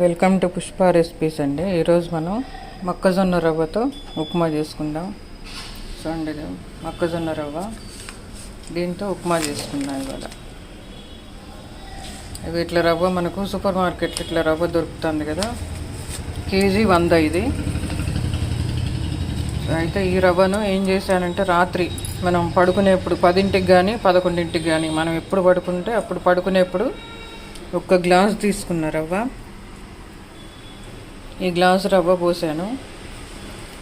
Welcome to Pushpa recipes అండి. ఈరోజు మనం మొక్కజొన్న రవ్వతో ఉప్మా చేసుకుందాం. చూడండి మొక్కజొన్న రవ్వ. దీంతో ఉప్మా చేసుకుందాం ఇవాళ. ఇవి ఇట్లా రవ్వ మనకు సూపర్ మార్కెట్లో ఇట్లా రవ్వ దొరుకుతుంది కదా. కేజీ వంద ఇది. అయితే ఈ రవ్వను ఏం చేశానంటే రాత్రి మనం పడుకునేప్పుడు పదింటికి కానీ పదకొండింటికి కానీ మనం ఎప్పుడు పడుకుంటే అప్పుడు పడుకునేప్పుడు ఒక్క గ్లాస్ తీసుకున్న రవ్వ. ఈ గ్లాసు రవ్వ పోసాను.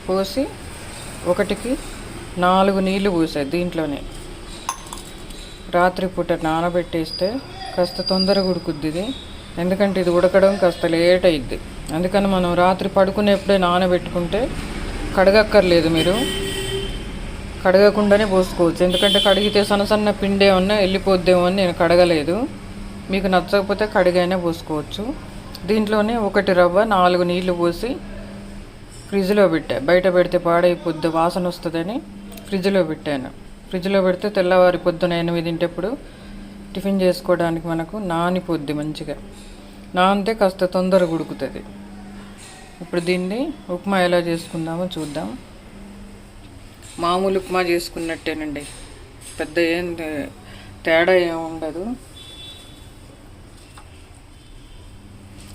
పోసి ఒకటికి నాలుగు నీళ్ళు పోసాయి దీంట్లోనే. రాత్రిపూట నానబెట్టేస్తే కాస్త తొందరగా ఉడుకుద్ది ఇది. ఎందుకంటే ఇది ఉడకడం కాస్త లేట్ అయ్యిద్ది అందుకని మనం రాత్రి పడుకునేప్పుడే నానబెట్టుకుంటే కడగక్కర్లేదు మీరు. కడగకుండానే పోసుకోవచ్చు. ఎందుకంటే కడిగితే సన్న సన్న పిండేమన్నా వెళ్ళిపోద్దేమో అని నేను కడగలేదు. మీకు నచ్చకపోతే కడిగైనా పోసుకోవచ్చు. దీంట్లోనే ఒకటి రవ్వ నాలుగు నీళ్ళు పోసి ఫ్రిడ్జ్లో పెట్టా. బయట పెడితే పాడైపోద్ది వాసన వస్తుందని ఫ్రిడ్జ్లో పెట్టాను. ఫ్రిడ్జ్లో పెడితే తెల్లవారి పొద్దున ఎనిమిదింటప్పుడు టిఫిన్ చేసుకోవడానికి మనకు నానిపోద్ది మంచిగా. నానితే కాస్త తొందరగా ఉడుకుతుంది. ఇప్పుడు దీన్ని ఉప్మా ఎలా చేసుకుందామో చూద్దాం. మామూలు ఉప్మా చేసుకున్నట్టేనండి. పెద్ద ఏం తేడా ఏమి ఉండదు.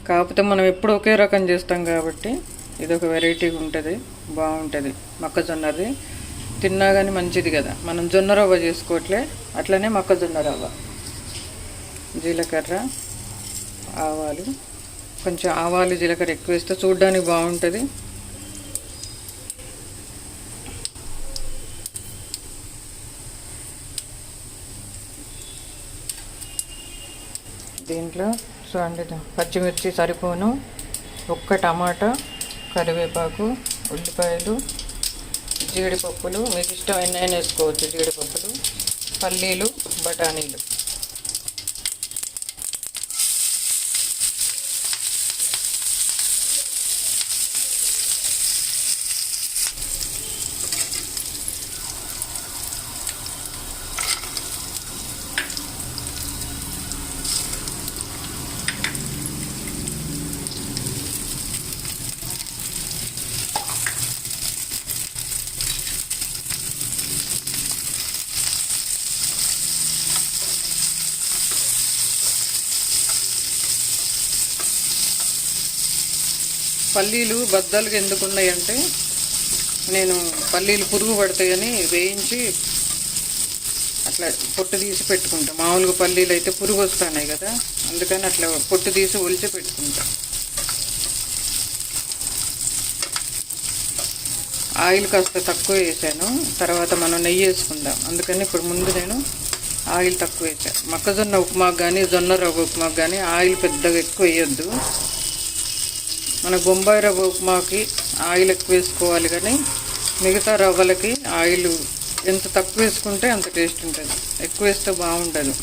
కాకపోతే మనం ఎప్పుడు ఒకే రకం చేస్తాం కాబట్టి ఇది ఒక వెరైటీగా ఉంటుంది బాగుంటుంది. మొక్కజొన్నది తిన్నా కానీ మంచిది కదా. మనం జొన్న రవ్వ చేసుకోవట్లే అట్లనే మొక్కజొన్న రవ్వ. జీలకర్ర ఆవాలు. కొంచెం ఆవాలు జీలకర్ర ఎక్కువ వేస్తే చూడడానికి బాగుంటుంది. దీంట్లో సో అండి పచ్చిమిర్చి సరిపోను. ఒక్క టమాటా కరివేపాకు ఉల్లిపాయలు జీడిపప్పులు. మీకు ఇష్టమైన వేసుకోవచ్చు జీడిపప్పులు. పల్లీలు బఠానీలు. పల్లీలు బద్దలుగా ఎందుకు ఉన్నాయంటే నేను పల్లీలు పురుగు పడతాయని వేయించి అట్లా పొట్టు తీసి పెట్టుకుంటా. మామూలుగా పల్లీలు అయితే పురుగు వస్తున్నాయి కదా అందుకని అట్లా పొట్టు తీసి ఒలిచి పెట్టుకుంటా. ఆయిల్ కాస్త తక్కువ వేసాను తర్వాత మనం నెయ్యి వేసుకుందాం. అందుకని ఇప్పుడు ముందు నేను ఆయిల్ తక్కువ వేసాను మొక్కజొన్న ఉప్మాకు కానీ జొన్న రవ్వ ఉప్మాకు కానీ ఆయిల్ పెద్దగా ఎక్కువ వేయొద్దు. మన బొంబాయి రవ్వ ఉప్మాకి ఆయిల్ ఎక్కువ వేసుకోవాలి కానీ మిగతా రవ్వలకి ఆయిల్ ఎంత తక్కువ వేసుకుంటే అంత టేస్ట్ ఉంటుంది. ఎక్కువ వేస్తే బాగుండదు.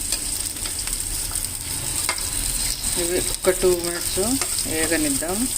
ఇవి ఒక టూ మినిట్స్ వేగనిద్దాం.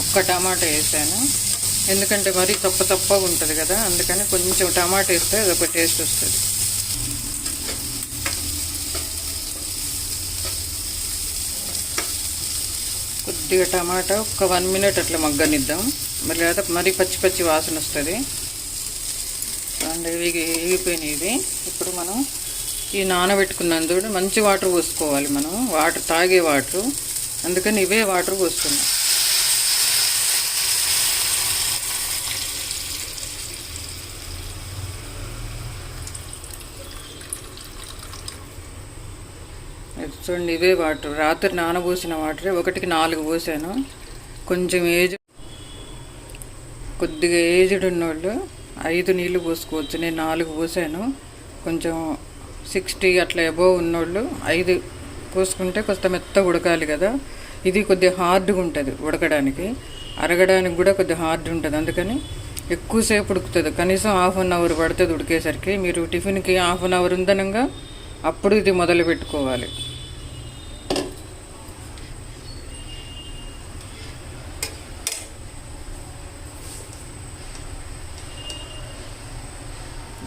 ఒక్క టమాటా వేసాను. ఎందుకంటే మరీ తప్ప తప్పగా ఉంటుంది కదా అందుకని కొంచెం టమాటా వేస్తే అదొక టేస్ట్ వస్తుంది. కొద్దిగా టమాటా ఒక వన్ మినిట్ అట్లా మగ్గనిద్దాం. మరి లేదా మరీ పచ్చి పచ్చి వాసన వస్తుంది. అండ్ ఇవి వేగిపోయినాయి ఇవి. ఇప్పుడు మనం ఈ నానబెట్టుకున్నాను చూడు మంచి వాటర్ పోసుకోవాలి మనం. వాటర్ తాగే వాటర్. అందుకని ఇవే వాటర్ పోసుకున్నాం ఇది చూడండి ఇవే వాటర్. రాత్రి నానబోసిన వాటరే. ఒకటికి నాలుగు పోసాను. కొంచెం ఏజ్ కొద్దిగా ఏజ్డ్ ఉన్నోళ్ళు ఐదు నీళ్ళు పోసుకోవచ్చు. నేను నాలుగు పోసాను. కొంచెం సిక్స్టీ అట్లా అబోవ్ ఉన్నోళ్ళు ఐదు పోసుకుంటే కొంత మెత్త ఉడకాలి కదా. ఇది కొద్దిగా హార్డ్గా ఉంటుంది ఉడకడానికి. అరగడానికి కూడా కొద్దిగా హార్డ్ ఉంటుంది. అందుకని ఎక్కువసేపు ఉడుకుతుంది. కనీసం హాఫ్ అన్ అవర్ పడుతుంది ఉడికేసరికి. మీరు టిఫిన్కి హాఫ్ అన్ అవర్ ఉందనంగా అప్పుడు ఇది మొదలు పెట్టుకోవాలి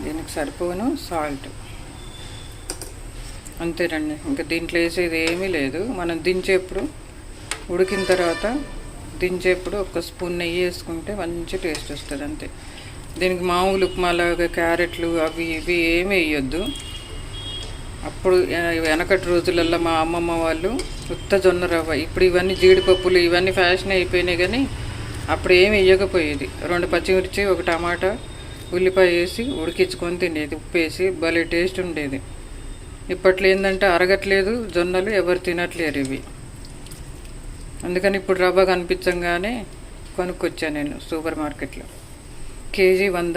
దీనికి సరిపోను సాల్ట్. అంతేనండి ఇంకా దీంట్లో వేసేది ఏమీ లేదు. మనం దించేప్పుడు ఉడికిన తర్వాత దించేప్పుడు ఒక స్పూన్ నెయ్యి వేసుకుంటే మంచి టేస్ట్ వస్తుంది అంతే. దీనికి మామూలు ఉప్మాలాగా క్యారెట్లు అవి ఇవి ఏమి వేయొద్దు. అప్పుడు వెనకటి రోజులలో మా అమ్మమ్మ వాళ్ళు ఉత్త జొన్న రవ్వ ఇప్పుడు ఇవన్నీ జీడిపప్పులు ఇవన్నీ ఫ్యాషన్ అయిపోయినాయి కానీ అప్పుడు ఏమి వేయకపోయేది. రెండు పచ్చిమిర్చి ఒక టమాటా ఉల్లిపాయ వేసి ఉడికించుకొని తినేది. ఉప్పు వేసి భలే టేస్ట్ ఉండేది. ఇప్పట్లో ఏంటంటే అరగట్లేదు జొన్నలు ఎవరు తినట్లేరు ఇవి. అందుకని ఇప్పుడు రవ్వ కనిపించంగానే కొనుక్కొచ్చాను నేను సూపర్ మార్కెట్లో. కేజీ వంద.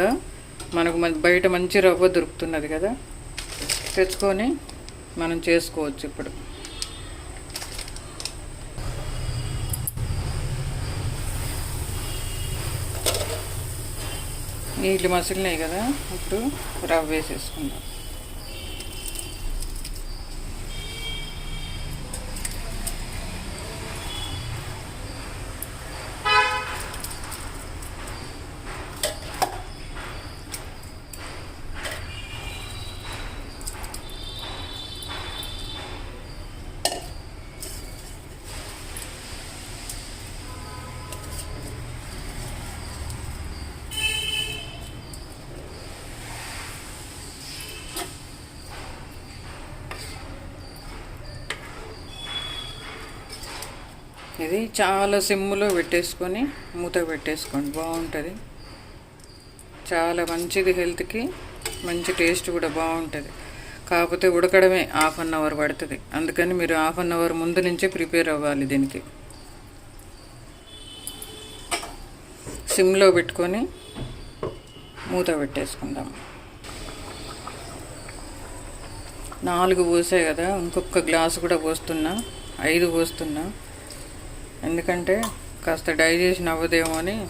మనకు బయట మంచి రవ్వ దొరుకుతున్నది కదా. తెచ్చుకొని మనం చేసుకోవచ్చు ఇప్పుడు. నీళ్ళు మసిలినాయి కదా ఇప్పుడు రవ్వ వేసేసుకుందాం. ఇది చాలా సిమ్లో పెట్టేసుకొని మూత పెట్టేసుకోండి. బాగుంటుంది. చాలా మంచిది హెల్త్కి మంచి టేస్ట్ కూడా బాగుంటుంది. కాకపోతే ఉడకడమే హాఫ్ అన్ అవర్ పడుతుంది. అందుకని మీరు హాఫ్ అన్ అవర్ ముందు నుంచే ప్రిపేర్ అవ్వాలి దీనికి. సిమ్లో పెట్టుకొని మూత పెట్టేసుకుందాం. నాలుగు పోసాయి కదా ఇంకొక గ్లాసు కూడా పోస్తున్నా. ఐదు పోస్తున్నా. ఎందుకంటే కాస్త డైజెషన్ అవ్వదేమో అని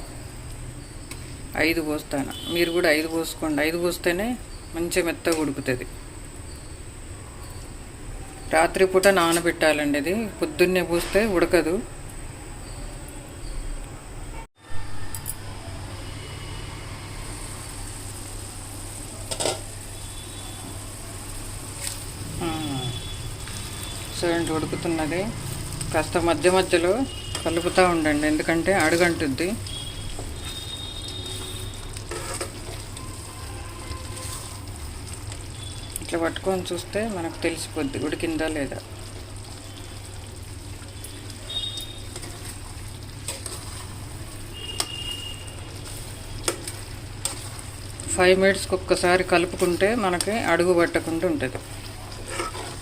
ఐదు పోస్తాను. మీరు కూడా ఐదు పోసుకోండి. ఐదు పోస్తేనే మంచి మెత్తగా ఉడుకుతుంది. రాత్రిపూట నానబెట్టాలండి ఇది. పొద్దున్నే పోస్తే ఉడకదు. సో ఉడుకుతున్నది. కాస్త మధ్య మధ్యలో కలుపుతూ ఉండండి ఎందుకంటే అడుగంటుద్ది. ఇట్లా పట్టుకొని చూస్తే మనకు తెలిసిపోద్ది ఉడికిందా లేదా. ఫైవ్ మినిట్స్కి ఒక్కసారి కలుపుకుంటే మనకి అడుగు పట్టకుండా ఉంటుంది.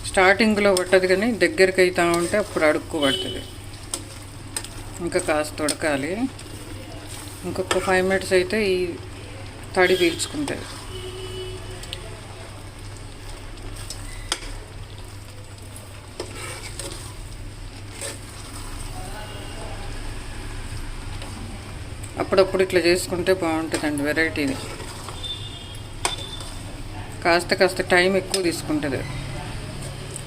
స్టార్టింగ్లో పట్టదు కానీ దగ్గరికి అవుతా ఉంటే అప్పుడు అడుక్కు పడుతుంది. ఇంకా కాస్త ఉడకాలి ఇంకొక ఫైవ్ మినిట్స్ అయితే ఈ తడి పీల్చుకుంటుంది. అప్పుడప్పుడు ఇట్లా చేసుకుంటే బాగుంటుందండి వెరైటీది. కాస్త కాస్త టైం ఎక్కువ తీసుకుంటుంది.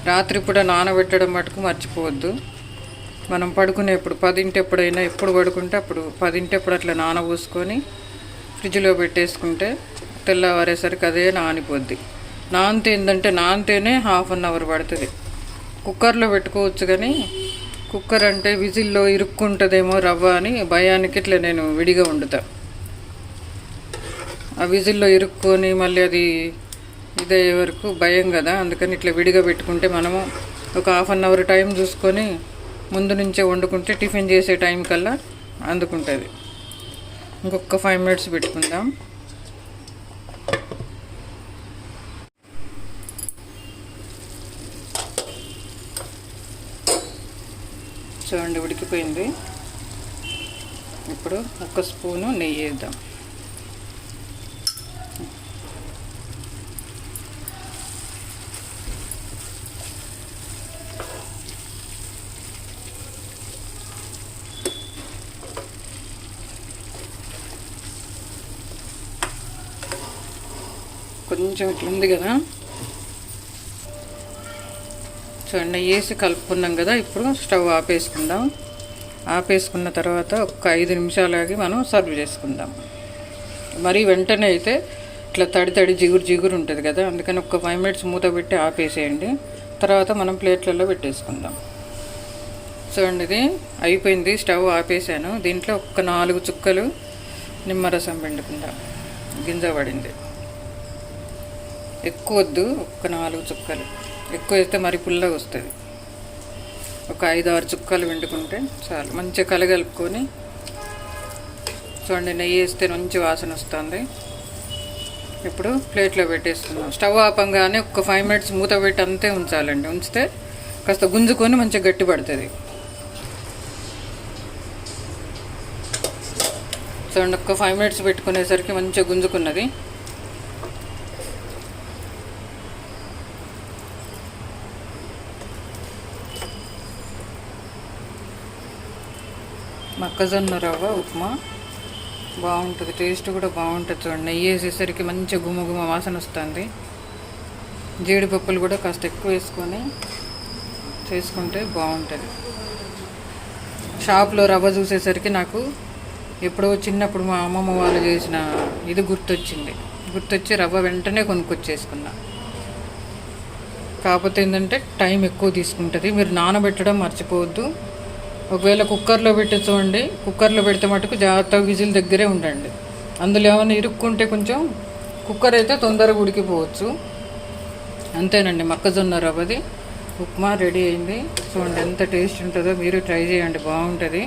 రాత్రి పూట నానబెట్టడం మటుకు మర్చిపోవద్దు. మనం పడుకునేప్పుడు పదింటి ఎప్పుడైనా ఎప్పుడు పడుకుంటే అప్పుడు పదింటి ఎప్పుడు అట్లా నానబోసుకొని ఫ్రిడ్జ్లో పెట్టేసుకుంటే తెల్లవారేసరికి అదే నానిపోద్ది. నానితే ఏంటంటే నానితేనే హాఫ్ అన్ అవర్ పడుతుంది. కుక్కర్లో పెట్టుకోవచ్చు కానీ కుక్కర్ అంటే విజిల్లో ఇరుక్కుంటుందేమో రవ్వ అని భయానికి ఇట్లా నేను విడిగా వండుతా. ఆ విజిల్లో ఇరుక్కొని మళ్ళీ అది ఇదయ్యే వరకు భయం కదా అందుకని ఇట్లా విడిగా పెట్టుకుంటే మనము ఒక హాఫ్ అన్ అవర్ టైం చూసుకొని ముందు నుంచే వండుకుంటే టిఫిన్ చేసే టైం కల్లా అందుకుంటుంది. ఇంకొక ఫైవ్ మినిట్స్ పెట్టుకుందాం. చూడండి ఉడికిపోయింది. ఇప్పుడు ఒక స్పూను నెయ్యి వేద్దాం. కొంచెం ఇట్లా ఉంది కదా. చూడండి వేసి కలుపుకున్నాం కదా ఇప్పుడు స్టవ్ ఆపేసుకుందాం. ఆపేసుకున్న తర్వాత ఒక ఐదు నిమిషాలకి మనం సర్వ్ చేసుకుందాం. మరి వెంటనే అయితే ఇట్లా తడి తడి జిగురు జిగురు ఉంటుంది కదా అందుకని ఒక ఫైవ్ మినిట్స్ మూత పెట్టి ఆపేసేయండి. తర్వాత మనం ప్లేట్లలో పెట్టేసుకుందాం. చూడండి ఇది అయిపోయింది. స్టవ్ ఆపేసాను దీంట్లో ఒక నాలుగు చుక్కలు నిమ్మరసం పిండుకుందాం. గింజ పడింది. ఎక్కువ వద్దు ఒక నాలుగు చుక్కలు. ఎక్కువ వేస్తే మరి పుల్లగా వస్తుంది. ఒక ఐదు ఆరు చుక్కలు వండుకుంటే చాలు. మంచిగా కలగలుపుకొని చూడండి నెయ్యి వేస్తే మంచి వాసన వస్తుంది. ఇప్పుడు ప్లేట్లో పెట్టేస్తున్నాం. స్టవ్ ఆపంగానే ఒక ఫైవ్ మినిట్స్ మూత పెట్టి అంతే ఉంచాలండి. ఉంచితే కాస్త గుంజుకొని మంచిగా గట్టి పడుతుంది. చూడండి ఒక ఫైవ్ మినిట్స్ పెట్టుకునేసరికి మంచిగా గుంజుకున్నది. మొక్కజొన్న రవ్వ ఉప్మా. బాగుంటుంది. టేస్ట్ కూడా బాగుంటుంది చూడండి. నెయ్యి వేసేసరికి మంచి గుమగుమ వాసన వస్తుంది. జీడిపప్పులు కూడా కాస్త ఎక్కువ వేసుకొని చేసుకుంటే బాగుంటుంది. షాప్లో రవ్వ చూసేసరికి నాకు ఎప్పుడో చిన్నప్పుడు మా అమ్మమ్మ వాళ్ళు చేసిన ఇది గుర్తొచ్చింది. గుర్తొచ్చి రవ్వ వెంటనే కొనుక్కొచ్చేసుకున్నా. కాకపోతే ఏంటంటే టైం ఎక్కువ తీసుకుంటుంది. మీరు నానబెట్టడం మర్చిపోవద్దు. ఒకవేళ కుక్కర్లో పెట్టి కుక్కర్లో పెడితే మటుకు జాగ్రత్తగా విజిల్ దగ్గరే ఉండండి. అందులో ఏమైనా ఇరుక్కుంటే కొంచెం కుక్కర్ అయితే తొందరగా ఉడికిపోవచ్చు. అంతేనండి మొక్కజొన్న రవ్వది. ఉప్మా రెడీ అయింది. చూడండి ఎంత టేస్ట్ ఉంటుందో మీరు ట్రై చేయండి బాగుంటుంది.